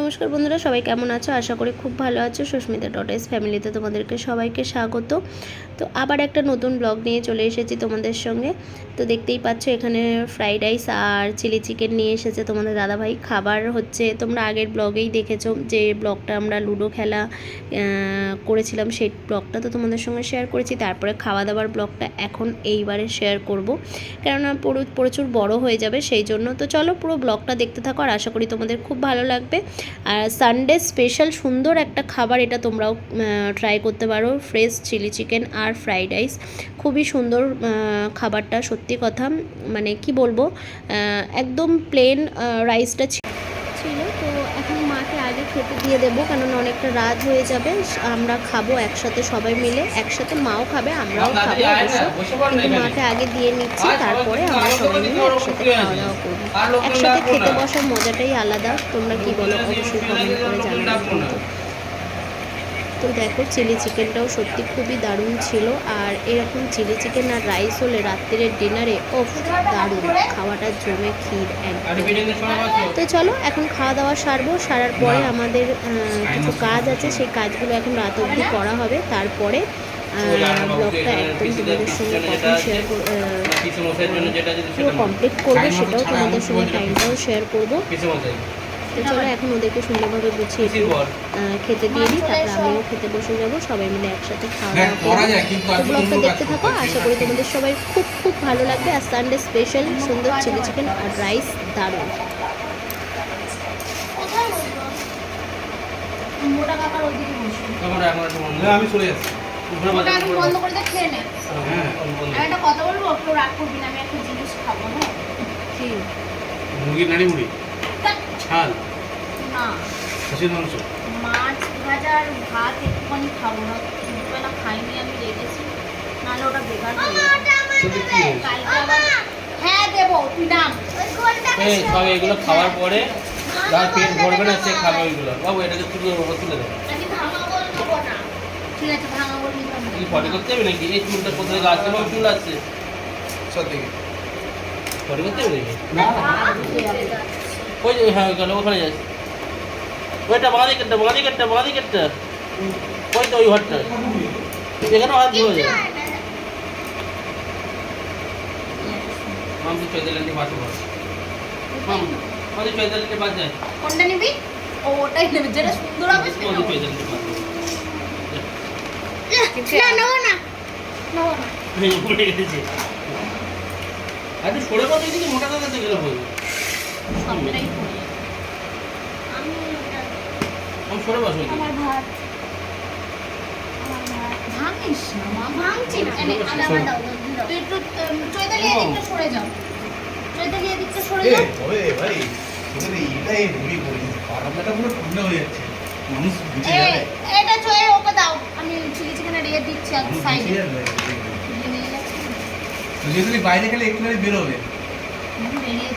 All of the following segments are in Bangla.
নমস্কার বন্ধুরা, সবাই কেমন আছো? আশা করি খুব ভালো আছো। সুস্মিতা ডটেস ফ্যামিলিতে তোমাদেরকে সবাইকে স্বাগত। তো আবার একটা নতুন ব্লগ নিয়ে চলে এসেছি তোমাদের সঙ্গে। তো দেখতেই পাচ্ছ, এখানে ফ্রাইড রাইস আর চিলি চিকেন নিয়ে এসেছে তোমাদের দাদাভাই। খাবার হচ্ছে, তোমরা আগের ব্লগেই দেখেছ যে ব্লগটা আমরা লুডো খেলা করেছিলাম। সেই ব্লগটা তো তোমাদের সঙ্গে শেয়ার করেছি। তারপরে খাওয়া দাওয়ার ব্লগটা এখন এইবারে শেয়ার করব। কেননা প্রচুর বড় হয়ে যাবে, সেই জন্য। তো চলো পুরো ব্লগটা দেখতে থাকো। আর আশা করি তোমাদের খুব ভালো লাগবে। আর সানডে স্পেশাল সুন্দর একটা খাবার এটা তোমরাও ট্রাই করতে পারো। ফ্রেশ চিলি চিকেন আর ফ্রাইড রাইস খুবই সুন্দর খাবারটা সত্যি কথা। মানে কি বলব একদম প্লেন রাইসটা ছিল। তো এখন মাকে আগে খেতে দিয়ে দেবো কেননা অনেকটা রাত হয়ে যাবে। আমরা খাব একসাথে সবাই মিলে। একসাথে মাও খাবে আমরাও খাব অবশ্য। কিন্তু মাকে আগে দিয়ে নিচ্ছি তারপরে আমরা সবাই মিলে একসাথে খাওয়া দাওয়া করব। একসাথে খেতে বসার মজাটাই আলাদা। তোমরা কি বলো? অবশ্যই কমেন্ট করে জানাবে তো দেখো চিলি চিকেনটাও সত্যি খুবই দারুণ ছিল। আর এরকম চিলি চিকেন আর রাইস হলে রাত্রের ডিনারে ও দারুণ। খাওয়াটা জমে ক্ষীর একদম। তো চলো এখন খাওয়া দাওয়া সারবো। সারার পরে আমাদের কিছু কাজ আছে সেই কাজগুলো এখন রাত অবধি করা হবে। তারপরে ব্লগটা একদম তোমাদের সঙ্গে কখন শেয়ার পুরো কমপ্লিট করব সেটাও তোমাদের সঙ্গে টাইমটাও শেয়ার করব। তো চলো এখন ওদেরকে সুন্দরভাবে গুছিয়ে একটু, আহ, খেতে দিয়ে দিই তারপরে আমিও খেতে বসে যাব সবাই মিলে একসাথে খাওয়া হ্যাঁ, দাওয়া করব। তো ব্লগটা দেখতে থাকো আশা করি তোমাদের সবাই খুব খুব ভালো লাগবে। আর সানডে স্পেশাল সুন্দর চিলি চিকেন আর রাইস দারুণ। মোটা কাকার ওইদিকে বসে। আমি চলে যাচ্ছি। ওটা আমি বন্ধ করে দিয়ে খেয়ে নে। হ্যাঁ আমি একটা কথা বলব কেউ রাগ করবি না আমি একটা জিনিস খাব হ্যাঁ? কি? মুরগির নাড়ি মুড়ি? ছাল না। খাসির মাংস? মাছ ভাজা আর ভাত একটুখানি খাব না। দুপুরবেলা খাইনি আমি নাহলে ওটা বেকার হয়ে হ্যাঁ দেবো তুই নাম। এই সব এগুলো খাওয়ার পরে যার পেট ভরবে না সে খাবে ওইগুলো। বাবু এটাকে তুলে দেবো তুলে দেবো আমি ভাঙা বল নেব না ঠিক আছে ভাঙা বল নিতে কি ফটো করতে হবে নাকি? এই চুলটা কোথায় চুল আসছে সত্যি ফটো করতে হবে নাকি? না। ওই যে হ্যাঁ গেল ওখানে যাস। ওইটা বাঁধি কেটটা বাঁধি কেটটা বাঁধি কেটটা। ওই তো ওই ঘরটা। এখানেও হাত ধুয়ে যায় মাম তুই চৈতালিতে বাঁচো বস মাম আমাদের চৈতালিতে বাঁচ যায় কোনটা নিবি? ওটাই নেবে। যেটা সুন্দর হবে সেটা। বাঁচ না নেব না। নেব না। উঠে গেছে আর সরে পড়ে দিকে মোটা দাদাতে গেলে বলব। সবটাই পড়ে আমি আমি সরে বসো আমার ভাত। ভাঙিস না মা। ভাঙছি না। এনে, আবার দাও। তুই একটু চৈতালি এদিকটা সরে যাও। চৈতালি এদিকটা সরে যাও। ওরে ভাই। তোদের এইটাই মুড়ি করি পারাটা পুরো ঠান্ডা হয়ে যাচ্ছে। মানুষ বুঝে যাবে। এটা চয়ে ওকে দাও। আমি চিলি চিকেনের ইয়ে দিচ্ছি আর সাইডে বুঝে যদি তুমি বাইরে খেলে একটু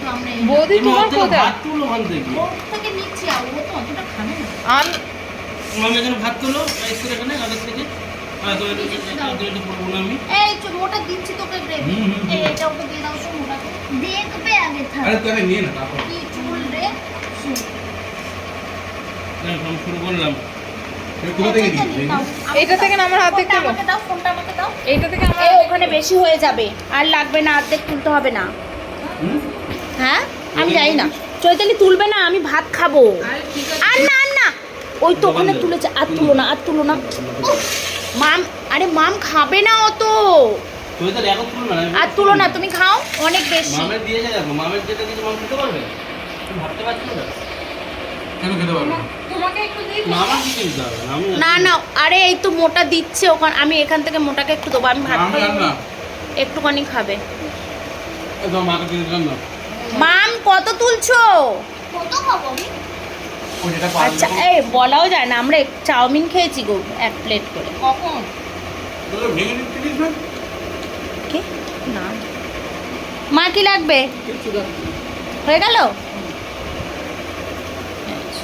তো আমরা বৌদি তোমার কোথায়? ভাত তুলো ওখান থেকে ওর থেকে নিচ্ছি আর ও তো অতটা খাবে না। আন আমি এখানে ভাত তুলো রাইস করে এখানে আগের থেকে। আর তো এটা এটা এটা পড়ব না আমি। এই চো মোটা দিচ্ছি তোকে গ্রেভি এটা ওকে দিয়ে দাও তো মোটাকে দেখবে আগে থাক। আরে তাহলে নিয়ে না তারপর কি চুল রে চুল। আমি শুরু করলাম তুমি থেকে আমার হাত দাও। ফোনটা আমাকে দাও। এইটা থেকে আমার ওখানে বেশি হয়ে যাবে। আর লাগবে না অর্ধেক তুলতে হবে না। হ্যাঁ? আমি যাই না। চৈতালি তুলবে না আমি ভাত খাব। আর না আর না। ওই তো ওখানে তুলেছে আর তুলো না আর তুলো না। মাম আরে মাম খাবে না অত। তুই তাহলে এখন তুলো না আর তুলো না তুমি খাও অনেক বেশি। মামের দিয়েছে দেখো মামের যেটা কিছু মাম খেতে পারবে? ভাবতে পারছ না? কেন খেতে পারবে না? না আমি না না আরে এই তো মোটা দিচ্ছে ওখানে আমি এখান থেকে মোটাকে একটু দেবো আমি ভাত খাই। একটুখানি খাবে। মাম কত তুলছো? আচ্ছা এই বলাও যায় না আমরা চাউমিন খেয়েছি গো এক প্লেট করে। কখন? না। মা কি লাগবে? হয়ে গেল?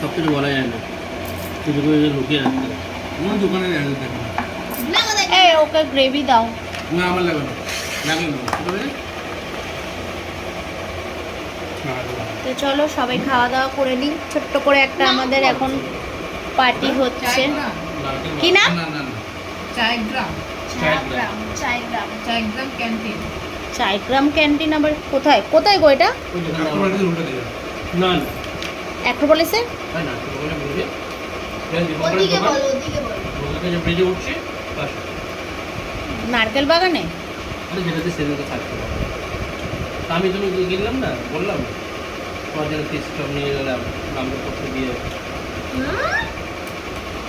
সব কিছু বলা যায় না। কিছু কিছু লুকিয়ে রাখতে। আমার দোকানে ওকে গ্রেভি দাও। না আমার লাগবে না। লাগবে না। তো চলো সবাই খাওয়া দাওয়া করে নিই। ছোট্ট করে একটা আমাদের এখন পার্টি হচ্ছে। কি না চায়গ্রাম চায়গ্রাম চায়গ্রাম ক্যান্টিন চায়গ্রাম ক্যান্টিন আবার কোথায়? কোথায় গো এটা? দিকে না না অ্যাক্রোপলিসে হয় না ছোটো বুঝে ওদিকে বলো ওদিকে বলো। যে ব্রিজে উঠছে পাশে। নারকেল বাগানে? আরে যেটাতে সেদিনকে থাকতে। আমি তুমি গেলাম না বললাম তোমার জন্য টিস্টপ নিয়ে গেলাম নাম্বার করতে দিয়ে।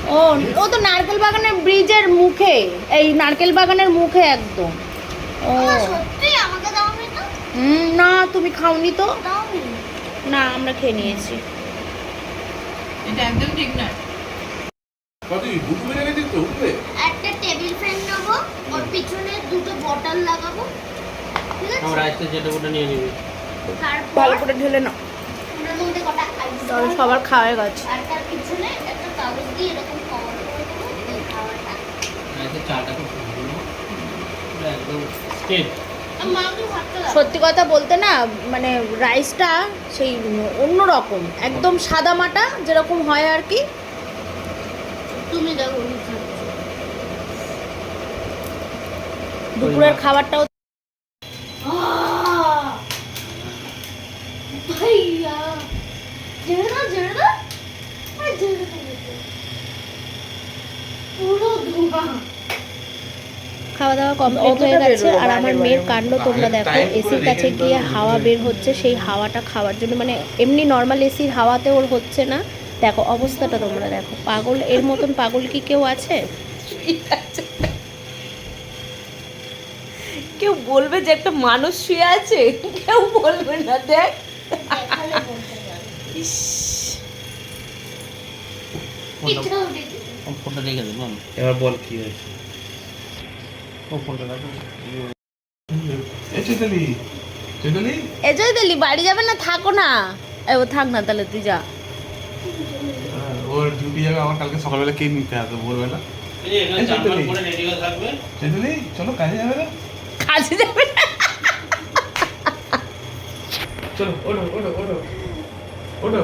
ও ও তো নারকেল বাগানের ব্রিজের মুখে এই নারকেল বাগানের মুখে একদম। ও। হুম, না তুমি খাওনি তো? না আমরা খেয়ে নিয়েছি। এটা একদম ঠিক না। একটা টেবিল ফ্যান নেব ওর পিছনে দুটো বটল লাগাবো। ঠিক আছে? রাইসটা যেটা ওটা নিয়ে নিবি। ভালো করে ঢেলে নাও। তাহলে সবার খাওয়া গেছে। আর তার পিছনে একটা কাগজ দিয়ে এরকম কভার করে দেবো এই খাবারটা চাটা খুব সুন্দর একদম স্টেট সত্যি কথা বলতে না মানে রাইসটা সেই অন্য রকম একদম সাদা মাটা যেরকম হয় আর কি। তুমি। দুপুরের খাবারটাও পুরো ধোঁয়া। খাওয়া দাওয়া কমপ্লিট হয়ে গেছে। আর আমার মেয়ের কাণ্ড তোমরা দেখো। এসির কাছে গিয়ে হাওয়া বের হচ্ছে সেই হাওয়াটা খাওয়ার জন্য। মানে এমনি নর্মাল এসির হাওয়াতে ওর হচ্ছে না। দেখো অবস্থাটা তোমরা দেখো। পাগল এর মতন পাগল কি কেউ আছে? কেউ বলবে যে একটা মানুষ শুয়ে আছে? কেউ বলবে না দেখ। ফোনটা রেখে দেবো এবার বল কি হয়েছে? জয়দালি বাড়ি যাবে না? থাকো না। এ ও থাক না তাহলে তুই যা। হ্যাঁ, ওর ডিউটি যাবে আমার কালকে সকালবেলা কে নিতে আসবে ভোরবেলা। চলো কাজে যাবে না? কাজে যাবে না। চলো ওঠো ওঠো ওঠো ওঠো।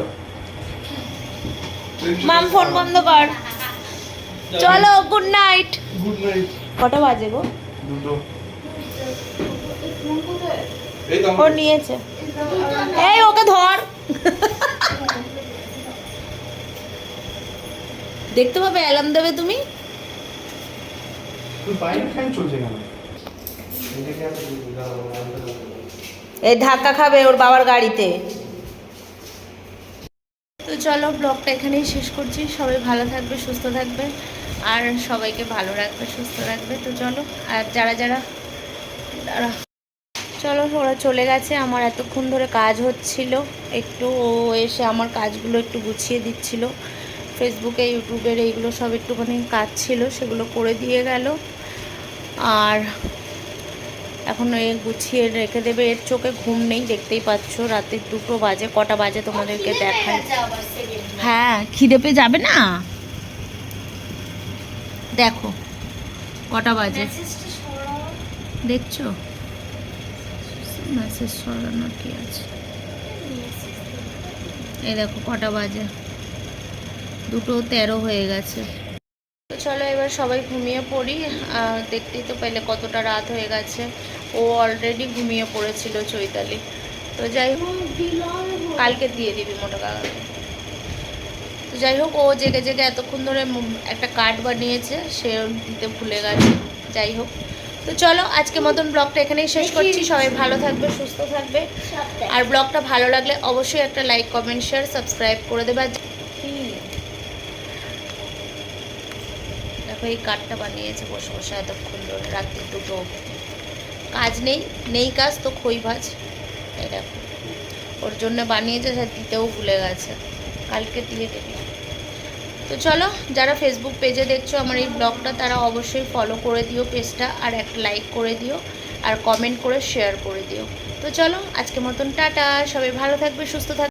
মাম ফোন বন্ধ কর। চলো গুড নাইট গুড নাইট কটা বাজে গো? দুটো। ও নিয়েছে। এই ওকে ধর। দেখতে পাবে অ্যালার্ম দেবে তুমি? এই ধাক্কা খাবে ওর বাবার গাড়িতে। তো চলো ব্লগটা এখানেই শেষ করছি। সবাই ভালো থাকবে সুস্থ থাকবে। আর সবাইকে ভালো রাখবে সুস্থ রাখবে। তো চলো আর যারা যারা দাঁড়া চলো ওরা চলে গেছে। আমার এতক্ষণ ধরে কাজ হচ্ছিল। একটু ও এসে আমার কাজগুলো একটু গুছিয়ে দিচ্ছিল। ফেসবুকে ইউটিউবের এইগুলো সব একটুখানি কাজ ছিল সেগুলো করে দিয়ে গেল। আর এখন এ গুছিয়ে রেখে দেবে। এর চোখে ঘুম নেই দেখতেই পাচ্ছ। রাতে দুটো বাজে কটা বাজে তোমাদেরকে দেখাই হ্যাঁ খিদে পেয়ে যাবে না? দেখো কটা বাজে? দেখছ? মেসেজ সরানোর কি আছে? এই দেখো কটা বাজে? দুটো তেরো হয়ে গেছে। তো চলো এবার সবাই ঘুমিয়ে পড়ি। দেখতেই তো পেলে কতটা রাত হয়ে গেছে। ও অলরেডি ঘুমিয়ে পড়েছিল চৈতালি। তো যাই হোক কালকে দিয়ে দিবি মোটা তো যাই হোক ও জেগে জেগে এতক্ষণ ধরে একটা কার্ড বানিয়েছে সে দিতে ভুলে গেছে যাই হোক। তো চলো আজকে মতন ব্লগটা এখানেই শেষ করছি। সবাই ভালো থাকবে সুস্থ থাকবে। আর ব্লগটা ভালো লাগলে অবশ্যই একটা লাইক কমেন্ট শেয়ার সাবস্ক্রাইব করে দেবে? দেখো এই কার্ডটা বানিয়েছে বসে বসে এতক্ষণ ধরে রাত্রি দুটো কাজ নেই নেই কাজ তো খই ভাজ। এই দেখো ওর জন্য বানিয়েছে সে দিতেও ভুলে গেছে। কালকে দিয়ে দেবে। তো চলো, যারা ফেসবুক পেজে দেখছ আমার এই ব্লগটা তারা অবশ্যই ফলো করে দিও পেজটা আর একটা লাইক করে দিও, আর কমেন্ট করে শেয়ার করে দিও। তো চলো আজকে মতন টাটা, সবাই ভালো থাকবে, সুস্থ থাকবে।